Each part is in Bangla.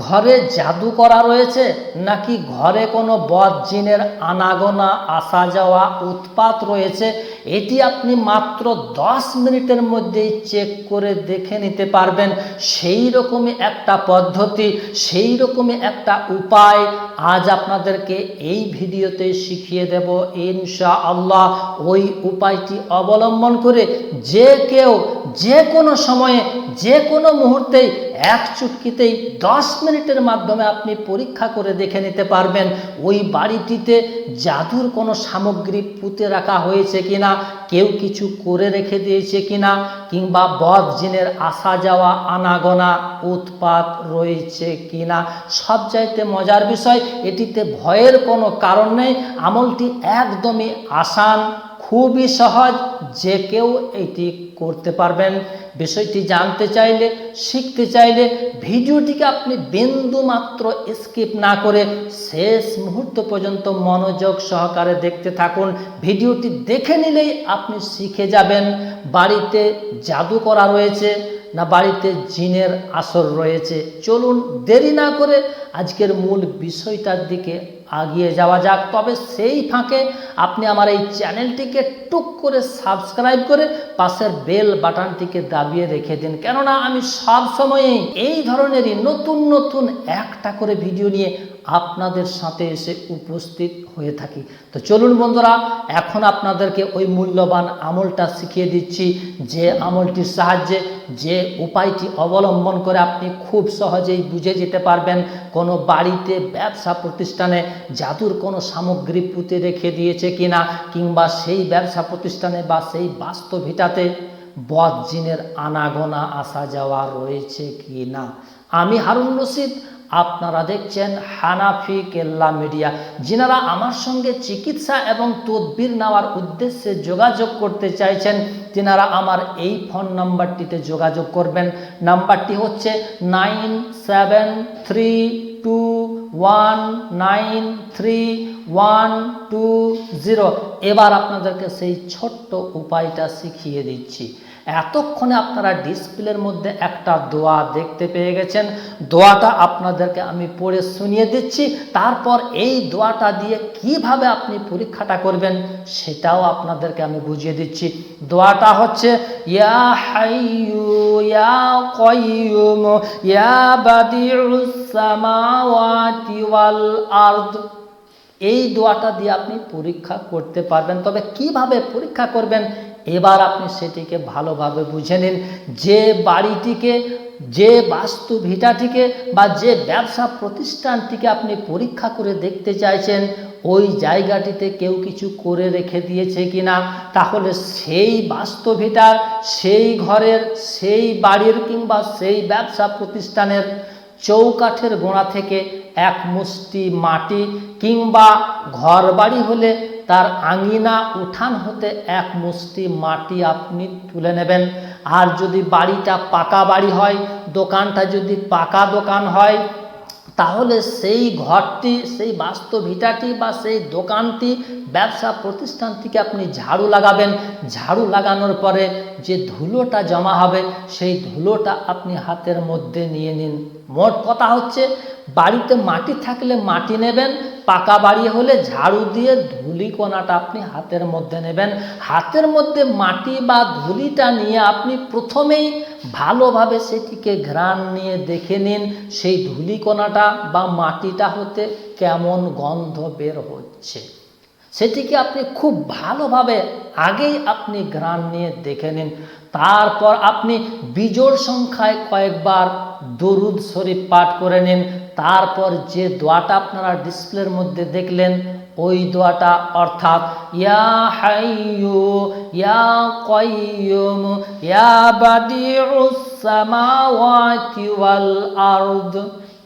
ঘরে জাদু করা রয়েছে নাকি ঘরে কোনো বদ জিনের আনাগোনা আসা যাওয়া উৎপাত রয়েছে? এটি আপনি মাত্র দশ মিনিটের মধ্যেই চেক করে দেখে নিতে পারবেন। সেই রকমই একটা পদ্ধতি, সেই রকমই একটা উপায় আজ আপনাদেরকে এই ভিডিওতে শিখিয়ে দেব ইনশা আল্লাহ ওই উপায়টি অবলম্বন করে যে কেউ যে কোনো সময়ে, যে কোনো মুহূর্তেই এক চুটকিতেই দশ মিনিটের মাধ্যমে আপনি পরীক্ষা করে দেখে নিতে পারবেন। ওই বাড়িটিতে জাদুর কোনো সামগ্রী পুঁতে রাখা হয়েছে কিনা কেউ কিছু করে রেখে দিয়েছে কিনা কিংবা বদ জিনের আসা যাওয়া আনাগোনা উৎপাত রয়েছে কিনা? সব চাইতে মজার বিষয়, এটিতে ভয়ের কোনো কারণ নেই। আমলটি একদমই আসান। খুবই সহজ যে কেউ এটি করতে পারবেন। বিষয়টি জানতে চাইলে, শিখতে চাইলে ভিডিওটিকে আপনি বিন্দু মাত্র স্কিপ না করে শেষ মুহূর্ত পর্যন্ত মনোযোগ সহকারে দেখতে থাকুন। ভিডিওটি দেখে নিলেই আপনি শিখে যাবেন। বাড়িতে জাদু করা রয়েছে না বাড়িতে জিনের আসর রয়েছে। চলুন দেরি না করে আজকের মূল বিষয়টার দিকে আগিয়ে যাওয়া যাক। তবে সেই ফাঁকে আপনি আমার এই চ্যানেলটিকে টুক করে সাবস্ক্রাইব করে পাশের বেল বাটনটিকে দাবিয়ে রেখে দিন। কেননা আমি সব সময়ই এই ধরনেরই নতুন নতুন একটা করে ভিডিও নিয়ে আপনাদের সাথে এসে উপস্থিত হয়ে থাকি। তো চলুন বন্ধুরা, এখন আপনাদেরকে ওই মূল্যবান আমলটা শিখিয়ে দিচ্ছি যে আমলটির সাহায্যে যে উপায়টি অবলম্বন করে আপনি খুব সহজেই বুঝে যেতে পারবেন। কোনো বাড়িতে ব্যবসা প্রতিষ্ঠানে জাদুর কোনো সামগ্রী পুঁতে রেখে দিয়েছে কিনা, কিংবা সেই ব্যবসা প্রতিষ্ঠানে বা সেই বাস্তবিটাতে বদ জিনের আনাগোনা আসা যাওয়া রয়েছে কি না? আমি হারুন রশিদ, আপনারা দেখছেন হানাফি কেল্লা মিডিয়া। যিনারা আমার সঙ্গে চিকিৎসা এবং তদবির নেওয়ার উদ্দেশ্যে যোগাযোগ করতে চাইছেন, তিনারা আমার এই ফোন নাম্বারটিতে যোগাযোগ করবেন। নাম্বারটি হচ্ছে nine seven three two one nine three one two zero. এবার আপনাদেরকে সেই ছোট্ট উপায়টা শিখিয়ে দিচ্ছি। এতক্ষণে আপনারা ডিসপ্লের মধ্যে একটা দোয়া দেখতে পেয়ে গেছেন। দোয়াটা আপনাদেরকে আমি পড়ে শুনিয়ে দিচ্ছি। তারপর এই দোয়াটা দিয়ে কীভাবে আপনি পরীক্ষাটা করবেন সেটাও আপনাদেরকে আমি বুঝিয়ে দিচ্ছি। দোয়াটা হচ্ছে, ইয়া হাইয়ু, ইয়া কয়ুম ইয়া বাদিউস ওয়াল আরদ। এই দোয়াটা দিয়ে আপনি পরীক্ষা করতে পারবেন। তবে কীভাবে পরীক্ষা করবেন এবার আপনি সেটিকে ভালোভাবে বুঝে নিন। যে বাড়িটিকে, যে বাস্তু ভিটাটিকে বা যে ব্যবসা প্রতিষ্ঠানটিকে আপনি পরীক্ষা করে দেখতে চাইছেন, ওই জায়গাটিতে কেউ কিছু করে রেখে দিয়েছে কিনা, তাহলে সেই বাস্তবিটার সেই ঘরের, সেই বাড়ির কিংবা সেই ব্যবসা প্রতিষ্ঠানের চৌকাঠের গোড়া থেকে এক মুষ্টি মাটি কিংবা ঘর বাড়ি হলে তার আঙিনা উঠান হতে এক মুষ্টি মাটি আপনি তুলে নেবেন। আর যদি বাড়িটা পাকা বাড়ি হয়, দোকানটা যদি পাকা দোকান হয়, তাহলে সেই ঘরটি, সেই বাস্তবিটাটি বা সেই দোকানটি, ব্যবসা প্রতিষ্ঠানটিকে আপনি ঝাড়ু লাগাবেন। ঝাড়ু লাগানোর পরে যে ধুলোটা জমা হবে, সেই ধুলোটা আপনি হাতের মধ্যে নিয়ে নিন। মোট কথা হচ্ছে, বাড়িতে মাটি থাকলে মাটি নেবেন পাকা বাড়ি হলে ঝাড়ু দিয়ে ধুলিকোনাটা আপনি হাতের মধ্যে নেবেন। হাতের মধ্যে মাটি বা ধুলিটা নিয়ে আপনি প্রথমেই ভালোভাবে সেটিকে ঘ্রাণ নিয়ে দেখে নিন, সেই ধুলিকোনাটা বা মাটিটা হতে কেমন গন্ধ বের হচ্ছে। সেটিকে আপনি খুব ভালোভাবে আগেই আপনি ঘ্রাণ নিয়ে দেখে নিন। তারপর আপনি বিজোড় সংখ্যায় কয়েকবার দরুদ শরীফ পাঠ করে নিন। তারপর যে দোয়াটা আপনারা ডিসপ্লের মধ্যে দেখলেন, ওই দোয়াটা অর্থাৎ, ইয়া হাইয়ু, ইয়া কয়ুম ইয়া বাদিউস সামাওয়াতি ওয়াল আরদ।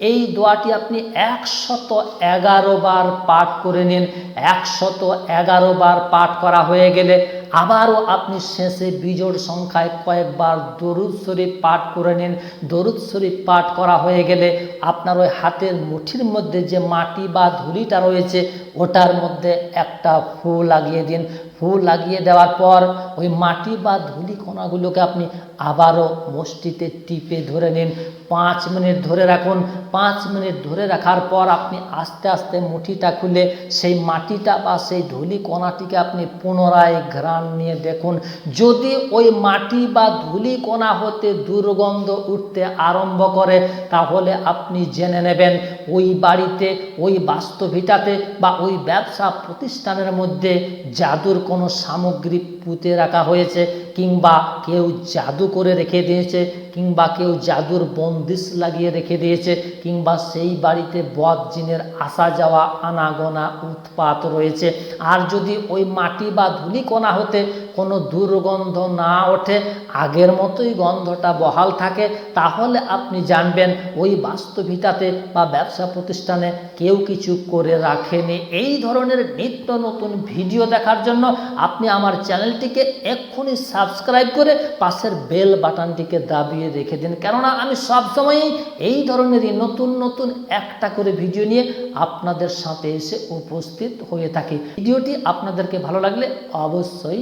এই দোয়াটি আপনি একশত এগারো বার পাঠ করে নিন। একশত এগারো বার পাঠ করা হয়ে গেলে আবারও আপনি শেষে বিজোড় সংখ্যায় কয়েকবার দরুদ শরীফ পাঠ করে নিন। দরুদ শরীফ পাঠ করা হয়ে গেলে আপনার ওই হাতের মুঠির মধ্যে যে মাটি বা ধুলিটা রয়েছে, ওটার মধ্যে একটা ফু লাগিয়ে দিন। ফু লাগিয়ে দেওয়ার পর ওই মাটি বা ধুলি কণাগুলোকে আপনি আবারও মুষ্টিতে টিপে ধরে নিন। পাঁচ মিনিট ধরে রাখুন। পাঁচ মিনিট ধরে রাখার পর আপনি আস্তে আস্তে মুঠিটা খুলে সেই মাটিটা বা সেই ধুলি কণাটিকে আপনি পুনরায় ঘ্রাণ নিয়ে দেখুন, যদি ওই মাটি বা ধুলি কণা হতে দুর্গন্ধ উঠতে আরম্ভ করে, তাহলে আপনি জেনে নেবেন ওই বাড়িতে, ওই বাস্তবিটাতে বা ওই ব্যবসা প্রতিষ্ঠানের মধ্যে জাদুর কোনো সামগ্রী পুঁতে রাখা হয়েছে, কিংবা কেউ জাদু করে রেখে দিয়েছে, কিংবা কেউ জাদুর বন্দিশ লাগিয়ে রেখে দিয়েছে, কিংবা সেই বাড়িতে বদ জিনের আসা যাওয়া, আনাগোনা, উৎপাত রয়েছে। আর যদি ওই মাটি বা ধুলিকণা হতে কোনো দুর্গন্ধ না ওঠে, আগের মতোই গন্ধটা বহাল থাকে, তাহলে আপনি জানবেন ওই বাস্তবিতাতে বা ব্যবসা প্রতিষ্ঠানে কেউ কিছু করে রাখেনি। এই ধরনের নিত্য নতুন ভিডিও দেখার জন্য আপনি আমার চ্যানেলটিকে এক্ষুনি সাবস্ক্রাইব করে পাশের বেল বাটনটিকে দাবিয়ে রেখে দিন। কেননা আমি সবসময়ই এই ধরনেরই নতুন নতুন একটা করে ভিডিও নিয়ে আপনাদের সাথে এসে উপস্থিত হয়ে থাকি। ভিডিওটি আপনাদেরকে ভালো লাগলে অবশ্যই